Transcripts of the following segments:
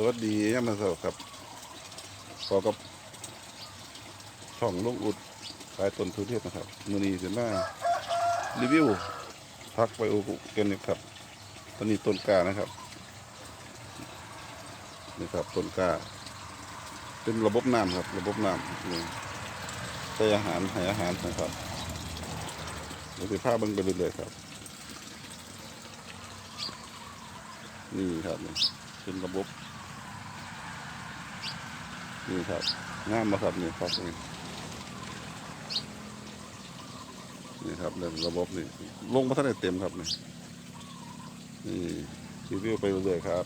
สวัสดียามมาเสาร์ครับพอกับช่องลูกอุดขายต้นทุเรียนนะครับมือนี้จะมารีวิวพักไปโอกุกันนี่ครับ ตอนนี้ต้นกานะครับนี่ครับต้นกา เป็นระบบน้ำครับ ระบบน้ำนี่ใส่อาหารให้อาหารนะครับเดี๋ยวจะพาเบิ่งไปเรื่อยๆครับ นี่ครับเป็นระบบ นี่ครับงามมาครับนี่ครับนี่นี่ครับเรื่องระบบนี่ลงมาท่านเต็มครับนี่นี่รีวิวไปเรื่อยๆครับ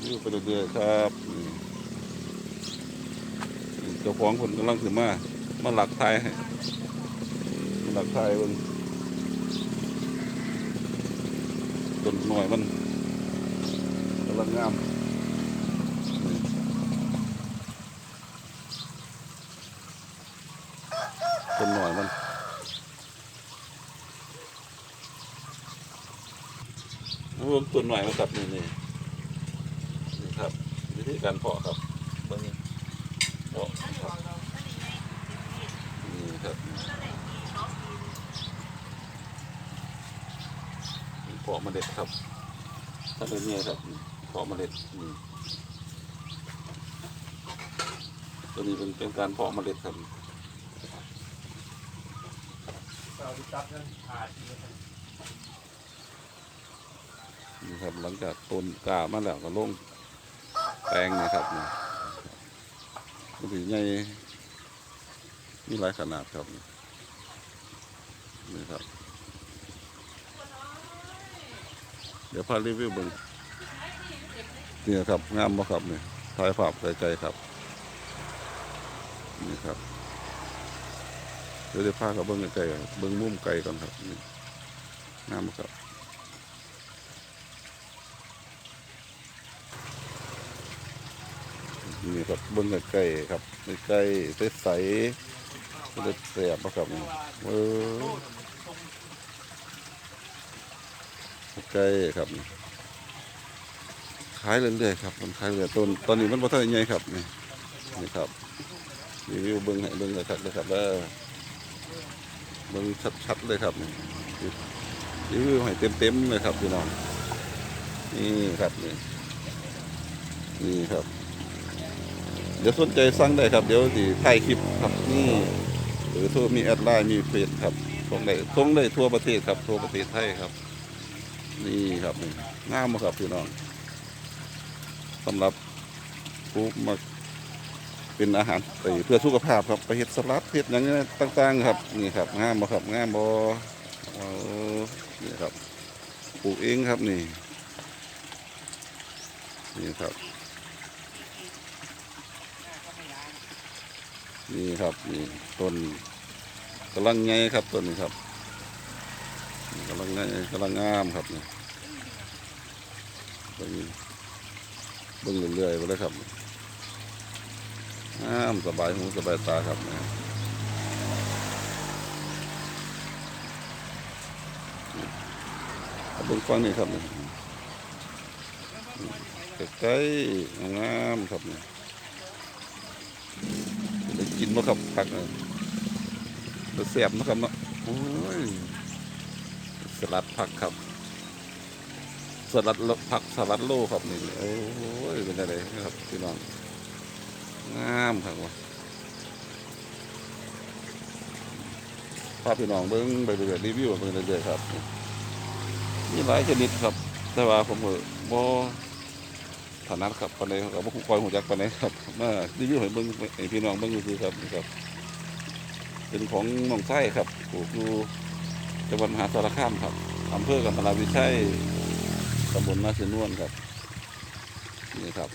รีวิวไปเรื่อยๆครับเจ้าของคนกำลังถือมามาหลักไทยให้มาหลักไทยเบนต้นหน่อยมัน ลังงามนี่ต้นหน่อยมันรวมต้นหน่อยมาครับนี่นี่นี่ครับวิธีการเพาะครับเบิ่งเพาะครับนี่ครับเพาะมาเมล็ดครับถ้าเป็นเนี่ยครับ เพาะเมล็ดตัวนี้เป็นเป็นการเพาะเมล็ดครับนี่ครับหลังจากต้นกล้ามาแล้วก็ลงแปลงนะครับนี่มันถือใหญ่มีหลายขนาดครับนี่นี่ครับ เดี๋ยวพารีวิวเบิ่ง นี่ครับงามบ่ครับนี่ถ่ายภาพไกลๆครับ นี่ครับเดี๋ยวจะพาเขาเบิ่งไกลๆครับเบิ่งมุมไกลก่อนครับนี่งามบ่ครับนี่ครับเบิ้งใกล้ๆครับใกล้ๆใสๆเล็ดแสบนะครับนี่เออใกล้ครับนี่ ขายเรื่อยๆครับมันขายเรื่อยต้นตอนนี้มันบ่ทันได้ใหญ่ครับนี่นี่ครับรีวิวเบิ้งให้เบิ้งเลยครับเลยครับเด้อเบิ้งชัดๆเลยครับนี่รีวิวให้เต็มๆเลยครับพี่น้องนี่ครับนี่นี่ครับ เดี๋ยวสนใจสั่งได้ครับ เดี๋ยวสิถ่ายคลิปครับนี่หรือโทรมีแอดไลน์มีเฟซครับส่งได้ส่งได้ทั่วประเทศครับทั่วประเทศไทยครับ นี่ครับนี่งามมากครับพี่น้อง สำหรับผู้มาเป็นอาหารไปเพื่อสุขภาพครับไปเฮ็ดสลัดเฮ็ดอย่างนี้ต่างๆ ครับนี่ครับงามบ่ครับงามบ่เอานี่ครับปลูกเองครับนี่นี่ครับ นี่ครับนี่ต้นกำลังไงครับต้นนี้ครับกำลังไงกำลังงามครับนี่ เบิ่งเรื่อยๆไปเลยครับงามสบายหูสบายตาครับนี่เบิ่งฟังนี่ครับนี่ใกล้ๆงามครับนี่ได้กินบ่ครับผักเออจะแสบนะครับเนาะโอ้ยสลัดผักครับ สลัดโลผักสลัดโลครับนี่โอ้ยเป็นอะไรครับพี่น้องงามครับวะพาพี่น้องเบิ้งไปเรื่อยรีวิวไปเรื่อยครับมีหลายชนิดครับ แต่ว่าผมก็บ่ถนัดครับปานใดครับบ่คอยหูจักปานใดครับมารีวิวให้เบิ่งให้พี่น้องเบิ่งซื่อครับนี่ครับ เป็นของหนองไส้ครับปลูกอยู่จังหวัดมหาสารคามครับอำเภอกันตลาดวิชัย ตำบลนาเสนวนครับ นี่ครับ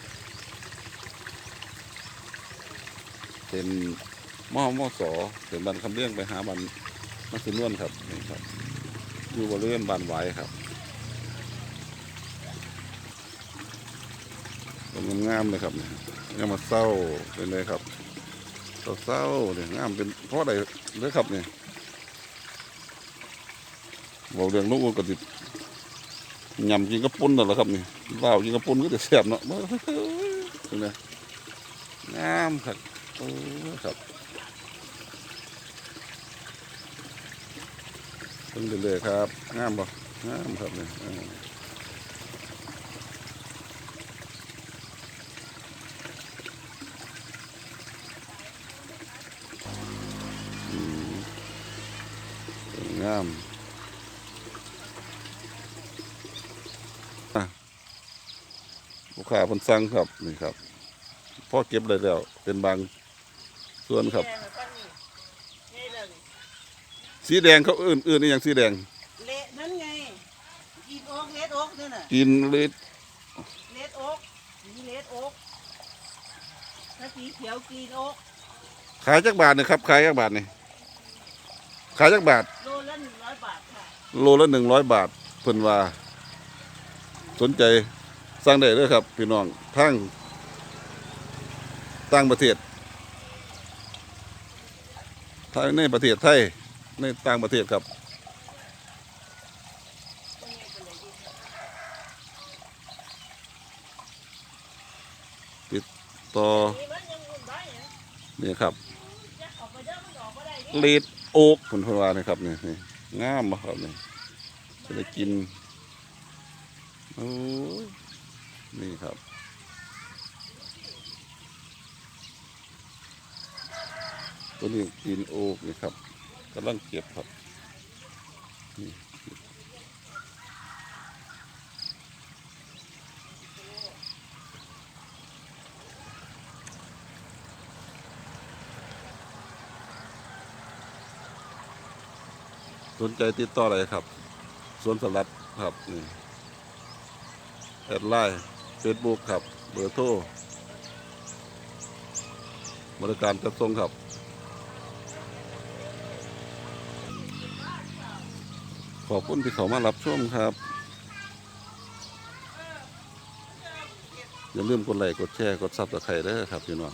เป็นมอมอสอเป็นบันคำเรื่องไปหาบันนาเสนวนครับนี่ครับ อยู่บริเวณบานไว้ครับต้นงามเลยครับเนี่ยงามมาเศร้าเป็นเลยครับเศร้าเนี่ยงามเป็นเพราะอะไรเลยครับเนี่ยบอกเรื่องลูกอุดกระดิบ ยำกินกระปุ้นนั่นแหละครับนี่ลากินกระปุ้นก็จะแซ่บเนาะดูนะงามครับเออครับเพิ่งเรื่อยๆครับงามบ่งามครับเนี่ยอ่าอืมงาม ลูก ค้าเพิ่นสั่งครับนี่ครับพ่อเก็บเลยแล้วเป็นบางส่วนครับแดงแล้วก็นี่นี่เลยสีแดงเขาอื่นอื่นนี่อย่างสีแดงเละนั่นไงกินโอ๊กเลดโอ๊กนี่น่ะกินเลยเลดโอ๊กสีเลดโอ๊กถ้าสีเขียวกินโอ๊กขายจักบาทเนี่ยครับขายจักบาทนี่ขายจักบาท โลละหนึ่งร้อยบาทค่ะ โลละหนึ่งร้อยบาทเพิ่นว่า สนใจ สั่งได้เลยครับ พี่น้องทั้งต่างประเทศทั้งในประเทศไทยในต่างประเทศครับติดต่อนี่มันยังอุ่นได้เนี่ยนี่ครับเลดโอ๊กผลพลวานะครับนี่นี่งามมากครับนี่จะได้กินโอ้ย นี่ครับ ตัวนี้กินโอ๊กนี่ครับกำลังเก็บครับนี่สนใจติดต่ออะไรครับ สวนสลัดครับนี่แอดไลน์ เฟซบุ๊กครับ เบอร์โทรบริการจัดส่งครับขอบคุณที่เขามารับชมครับ อย่าลืมกดไลค์กดแชร์กดซับสไครต์ด้อครับพี่น้อง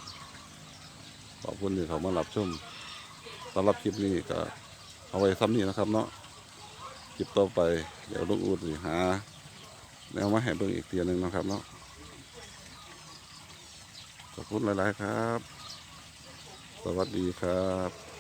ขอบคุณที่เขามารับชมสำหรับคลิปนี้ก็เอาไว้ซ้ำนี้นะครับเนาะคลิปต่อไป เดี๋ยวลุงอูดสิหา แนวมาให้เบิ่งอีกเตียหนึ่งนะครับเนาะขอบคุณหลาย ๆ ครับ สวัสดีครับ